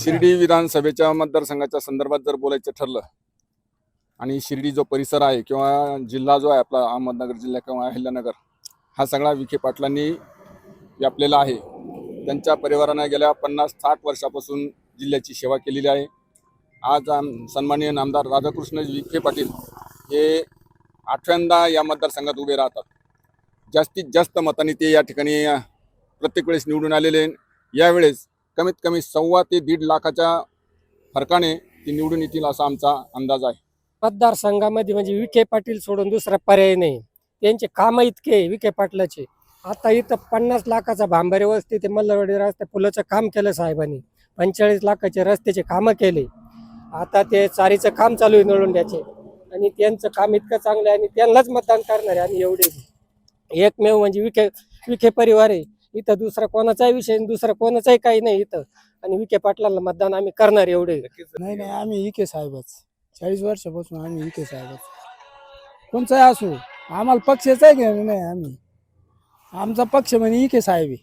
शिर्डी विधानसभेच्या मतदारसंघाच्या संदर्भात जर बोलायचं ठरलं आणि शिर्डी जो परिसर आहे किंवा जिल्हा जो आहे आपला अहमदनगर जिल्हा किंवा अहिल्यानगर हा सगळा विखे पाटलांनी व्यापलेला आहे. त्यांच्या परिवारानं गेल्या पन्नास साठ वर्षापासून जिल्ह्याची सेवा केलेली आहे. आज सन्माननीय नामदार राधाकृष्ण विखे पाटील हे आठव्यांदा या मतदारसंघात उभे राहतात. जास्तीत जास्त मतांनी ते या ठिकाणी प्रत्येक वेळेस निवडून आलेले यावेळेस कमीत कमी सव्वा ते दीड लाखाच्या फरकाने ते निवडून येतील असा आमचा अंदाज आहे. मतदारसंघामध्ये म्हणजे विखे पाटील सोडून दुसरा पर्याय नाही. त्यांचे काम इतके विखे पाटलाचे. आता इथं पन्नास लाखाचा भांबारे वस्ती ते मल्लवाडी रस्ते पुलाचं काम केलं साहेबांनी. पंचेचाळीस लाखाचे रस्त्याचे कामं केले. आता ते चारीचं काम चालू आहे निळुंड्याचे आणि त्यांचं काम इतकं चांगलं आहे आणि त्यांनाच मतदान करणार आहे आणि एवढे. एकमेव म्हणजे विखे विखे परिवार आहे. इथं दुसरा कोणाचाही विषय दुसरा कोणाचाही काही नाही इथं. आणि विखे पाटलांना मतदान आम्ही करणार एवढे. नाही नाही आम्ही इके साहेबच. चाळीस वर्षापासून आम्ही इके साहेबच. कोणचाही असू आम्हाला पक्षाचा आहे घेणं नाही आम्ही. आमचा पक्ष म्हणजे इके साहेब आहे.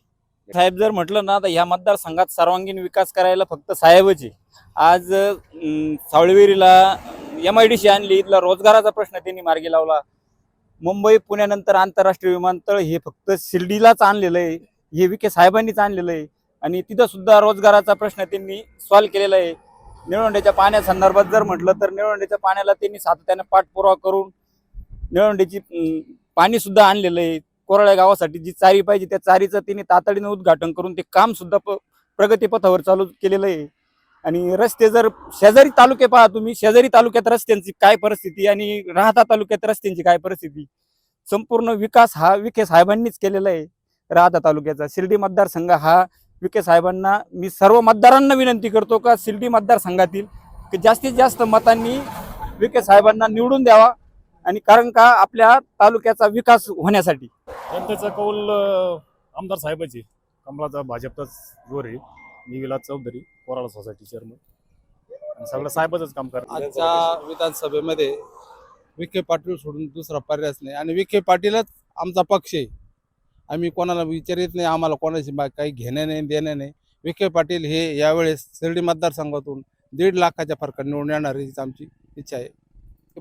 साहेब जर म्हटलं ना तर ह्या मतदारसंघात सर्वांगीण विकास करायला फक्त साहेबच आहे. आज सावळवेरीला एम आय डी सी आणली इथला रोजगाराचा प्रश्न त्यांनी मार्गी लावला. मुंबई पुण्यानंतर आंतरराष्ट्रीय विमानतळ हे फक्त शिर्डीलाच आणलेलं आहे. हे विखे साहेबांनीच आणलेलं आहे. आणि तिथं सुद्धा रोजगाराचा प्रश्न त्यांनी सॉल्व्ह केलेला आहे. निळवंड्याच्या पाण्यासंदर्भात जर म्हटलं तर निळवंड्याच्या पाण्याला त्यांनी सातत्याने पाठपुरावा करून निळवंड्याची पाणी सुद्धा आणलेलं आहे. कोरळ्या गावासाठी जी चारी पाहिजे त्या चारीचं त्यांनी तातडीने उद्घाटन करून ते काम सुद्धा प- प्रगतीपथावर चालू केलेलं आहे. आणि रस्ते जर शेजारी तालुके पहा तुम्ही शेजारी तालुक्यात रस्त्यांची काय परिस्थिती आणि राहता तालुक्यात रस्त्यांची काय परिस्थिती? संपूर्ण विकास हा विखे साहेबांनीच केलेला आहे राहता तालुक्याचा. शिर्डी मतदारसंघ हा विखे साहेबांना मी सर्व मतदारांना विनंती करतो का शिर्डी मतदारसंघातील की जास्तीत जास्त मतांनी विखे साहेबांना निवडून द्यावा आणि कारण का आपल्या तालुक्याचा विकास होण्यासाठी? जनतेचा कौल आमदार साहेबाची कमलाचा भाजपचाच जोर आहे. मी विलास चौधरी कोराळा सोसायटी चेअरमन आणि सगळं साहेबाचंच काम करतात. आजच्या विधानसभेमध्ये विखे पाटील सोडून दुसरा पर्यायच नाही. आणि विखे पाटीलच आमचा पक्ष आहे. आम्ही कोणाला विचारित नाही आम्हाला कोणाची बा- काही घेणं नाही देणं नाही. विखे पाटील हे यावेळेस शिर्डी मतदारसंघातून दीड लाखाच्या फरकाने निवडून येणार हीच आमची इच्छा आहे.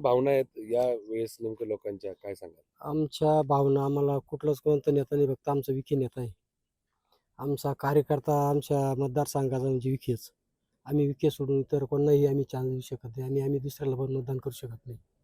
भावना आहेत या वेळेस नेमकं लोकांच्या? काय सांगा आमच्या भावना आम्हाला कुठलंच कोणतं नेता नाही फक्त आमचा विखे नेता आहे. आमचा कार्यकर्ता आमच्या मतदारसंघाचा म्हणजे विखेच आम्ही विखे सोडून इतर कोणाही आम्ही चान्स देऊ शकत नाही. आणि आम्ही दुसऱ्याला पण मतदान करू शकत नाही.